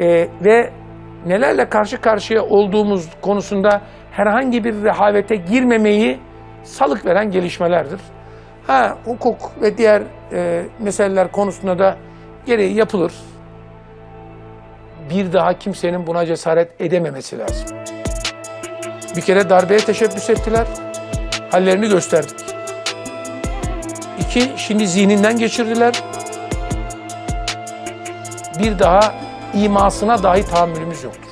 Ee, ve nelerle karşı karşıya olduğumuz konusunda herhangi bir rehavete girmemeyi salık veren gelişmelerdir. Ha hukuk ve diğer e, meseleler konusunda da gereği yapılır. Bir daha kimsenin buna cesaret edememesi lazım. Bir kere darbeye teşebbüs ettiler. Hallerini gösterdik. İki, şimdi zihninden geçirdiler. Bir daha imasına dahi tahammülümüz yoktur.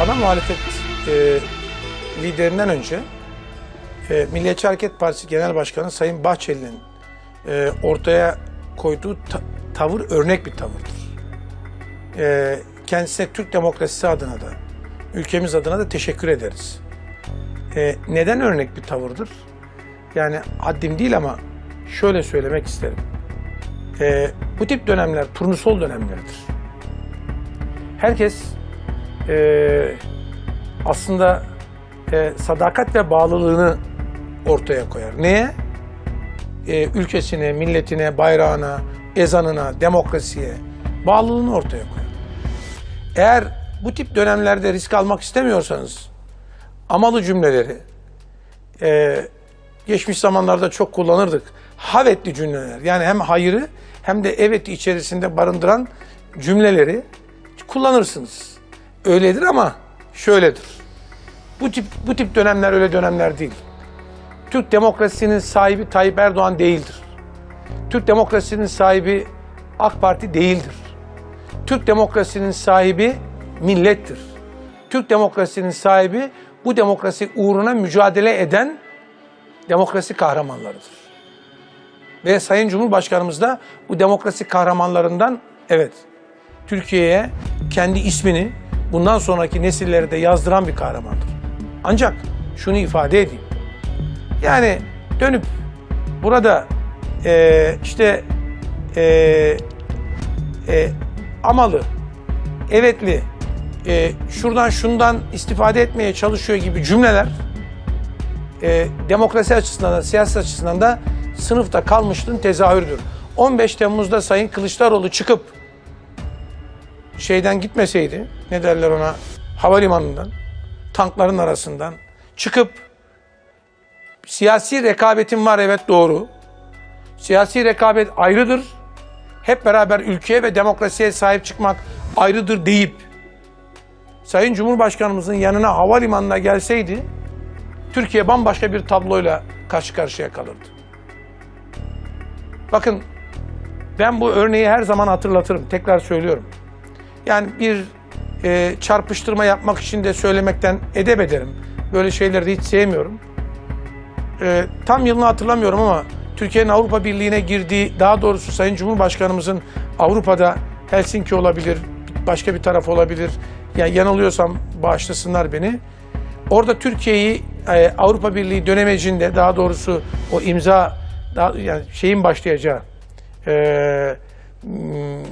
Ana muhalefet e, liderinden önce e, Milliyetçi Hareket Partisi Genel Başkanı Sayın Bahçeli'nin e, ortaya koyduğu ta- tavır örnek bir tavırdır. E, kendisine Türk demokrasisi adına da, ülkemiz adına da teşekkür ederiz. E, neden örnek bir tavırdır? Yani haddim değil ama şöyle söylemek isterim. E, bu tip dönemler turnusol dönemleridir. Herkes e, aslında e, sadakat ve bağlılığını ortaya koyar. Neye? E, ülkesine, milletine, bayrağına, ezanına, demokrasiye bağlılığını ortaya koyar. Eğer bu tip dönemlerde risk almak istemiyorsanız amalı cümleleri e, geçmiş zamanlarda çok kullanırdık. Havetli cümleler yani hem hayırı hem de evet içerisinde barındıran cümleleri kullanırsınız. Öyledir ama şöyledir. Bu tip bu tip dönemler öyle dönemler değil. Türk demokrasisinin sahibi Tayyip Erdoğan değildir. Türk demokrasisinin sahibi AK Parti değildir. Türk demokrasisinin sahibi millettir. Türk demokrasisinin sahibi bu demokrasi uğruna mücadele eden demokrasi kahramanlarıdır. Ve Sayın Cumhurbaşkanımız da bu demokrasi kahramanlarından evet Türkiye'ye kendi ismini bundan sonraki nesillere de yazdıran bir kahramandır. Ancak şunu ifade edeyim. Yani dönüp burada eee, işte eee, eee, amalı, evetli, eee, şuradan şundan istifade etmeye çalışıyor gibi cümleler eee, demokrasi açısından da siyaset açısından da sınıfta kalmışlığın tezahürüdür. 15 Temmuz'da Sayın Kılıçdaroğlu çıkıp şeyden gitmeseydi, ne derler ona, havalimanından, tankların arasından çıkıp siyasi rekabetin var evet doğru. Siyasi rekabet ayrıdır. Hep beraber ülkeye ve demokrasiye sahip çıkmak ayrıdır deyip Sayın Cumhurbaşkanımızın yanına havalimanına gelseydi Türkiye bambaşka bir tabloyla karşı karşıya kalırdı. Bakın ben bu örneği her zaman hatırlatırım. Tekrar söylüyorum. Yani bir e, çarpıştırma yapmak için de söylemekten edep ederim. Böyle şeyleri hiç sevmiyorum. E, tam yılını hatırlamıyorum ama Türkiye'nin Avrupa Birliği'ne girdiği, daha doğrusu Sayın Cumhurbaşkanımızın Avrupa'da Helsinki olabilir, başka bir taraf olabilir. Yani yanılıyorsam bağışlasınlar beni. Orada Türkiye'yi e, Avrupa Birliği dönemecinde daha doğrusu o imza daha, yani şeyin başlayacağı e, hmm,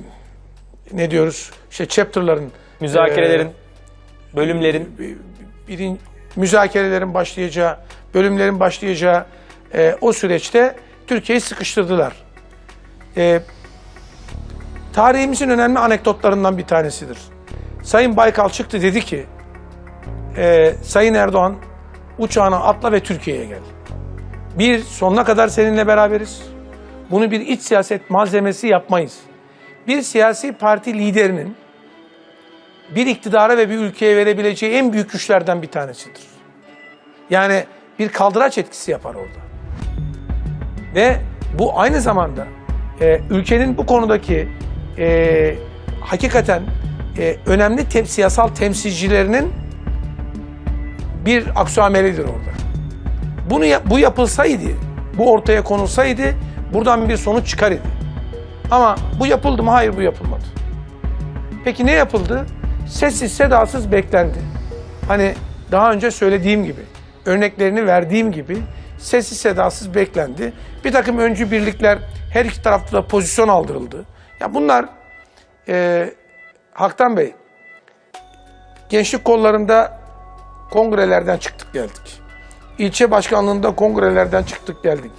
ne diyoruz? İşte chapter'ların Müzakerelerin, e, bölümlerin birin, müzakerelerin başlayacağı, bölümlerin başlayacağı e, o süreçte Türkiye'yi sıkıştırdılar. E, tarihimizin önemli anekdotlarından bir tanesidir. Sayın Baykal çıktı dedi ki, e, Sayın Erdoğan uçağına atla ve Türkiye'ye gel. Bir, sonuna kadar seninle beraberiz. Bunu bir iç siyaset malzemesi yapmayız. Bir siyasi parti liderinin bir iktidara ve bir ülkeye verebileceği en büyük güçlerden bir tanesidir. Yani bir kaldıraç etkisi yapar orada. Ve bu aynı zamanda e, ülkenin bu konudaki e, hakikaten e, önemli tem- siyasal temsilcilerinin bir aksuamelidir orada. Bunu bu yapılsaydı, bu ortaya konulsaydı buradan bir sonuç çıkar idi. Ama bu yapıldı mı? Hayır bu yapılmadı. Peki ne yapıldı? Sessiz sedasız beklendi. Hani daha önce söylediğim gibi, örneklerini verdiğim gibi sessiz sedasız beklendi. Bir takım öncü birlikler her iki tarafta da pozisyon aldırıldı. Ya bunlar e, Haktan Bey, gençlik kollarında kongrelerden çıktık geldik. İlçe başkanlığında kongrelerden çıktık geldik.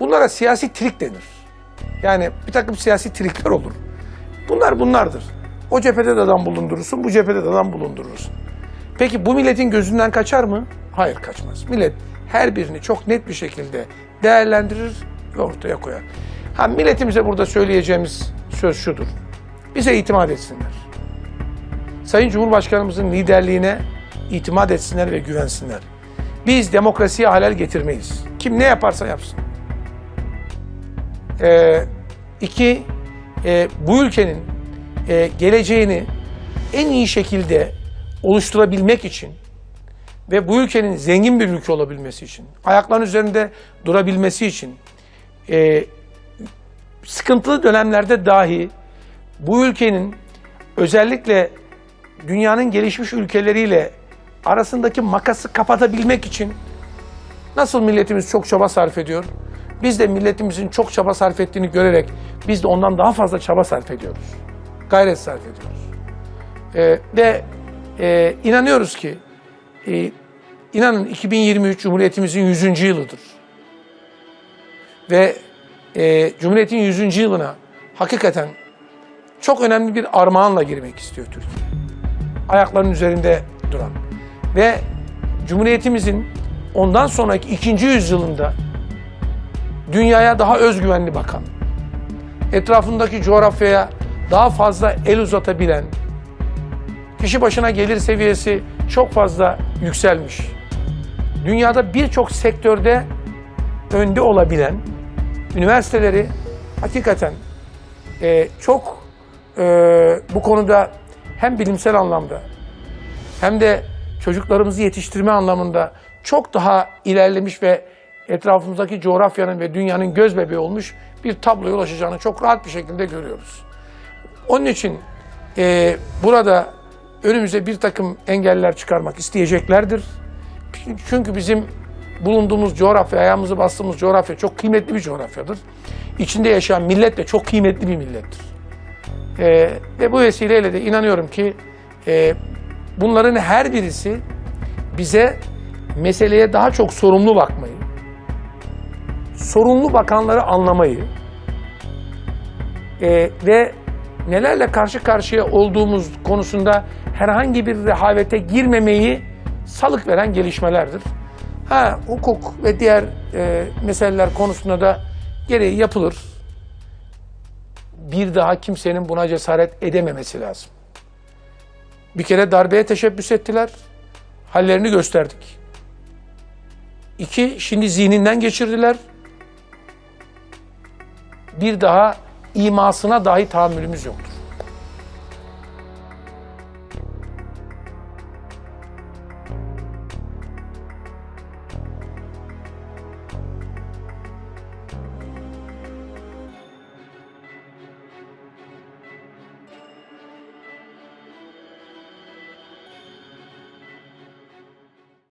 Bunlara siyasi trik denir. Yani bir takım siyasi trikler olur. Bunlar bunlardır. O cephede de adam bulundurursun, bu cephede de adam bulundurursun. Peki bu milletin gözünden kaçar mı? Hayır kaçmaz. Millet her birini çok net bir şekilde değerlendirir ve ortaya koyar. Ha milletimize burada söyleyeceğimiz söz şudur. Bize itimat etsinler. Sayın Cumhurbaşkanımızın liderliğine itimat etsinler ve güvensinler. Biz demokrasiye halel getirmeyiz. Kim ne yaparsa yapsın. Ee, iki, e, bu ülkenin e, geleceğini en iyi şekilde oluşturabilmek için ve bu ülkenin zengin bir ülke olabilmesi için, ayakların üzerinde durabilmesi için, e, sıkıntılı dönemlerde dahi bu ülkenin özellikle dünyanın gelişmiş ülkeleriyle arasındaki makası kapatabilmek için nasıl milletimiz çok çaba sarf ediyor? Biz de milletimizin çok çaba sarf ettiğini görerek biz de ondan daha fazla çaba sarf ediyoruz. Gayret sarf ediyoruz. Ee, ve e, inanıyoruz ki e, inanın 2023 Cumhuriyetimizin 100. yılıdır. Ve e, Cumhuriyet'in 100. yılına hakikaten çok önemli bir armağanla girmek istiyor Türkiye. Ayaklarının üzerinde duran. Ve Cumhuriyetimizin ondan sonraki ikinci yüzyılında dünyaya daha özgüvenli bakan, etrafındaki coğrafyaya daha fazla el uzatabilen, kişi başına gelir seviyesi çok fazla yükselmiş. Dünyada birçok sektörde önde olabilen üniversiteleri hakikaten e, çok e, bu konuda hem bilimsel anlamda hem de çocuklarımızı yetiştirme anlamında çok daha ilerlemiş ve etrafımızdaki coğrafyanın ve dünyanın göz bebeği olmuş bir tabloya ulaşacağını çok rahat bir şekilde görüyoruz. Onun için e, burada önümüze bir takım engeller çıkarmak isteyeceklerdir. Çünkü bizim bulunduğumuz coğrafya, ayağımızı bastığımız coğrafya çok kıymetli bir coğrafyadır. İçinde yaşayan millet de çok kıymetli bir millettir. E, ve bu vesileyle de inanıyorum ki e, bunların her birisi bize meseleye daha çok sorumlu bakmayı, sorumlu bakanları anlamayı e, ve nelerle karşı karşıya olduğumuz konusunda herhangi bir rehavete girmemeyi salık veren gelişmelerdir. Ha hukuk ve diğer e, meseleler konusunda da gereği yapılır. Bir daha kimsenin buna cesaret edememesi lazım. Bir kere darbeye teşebbüs ettiler. Hallerini gösterdik. İki, şimdi zihninden geçirdiler. Bir daha imasına dahi tahammülümüz yoktur.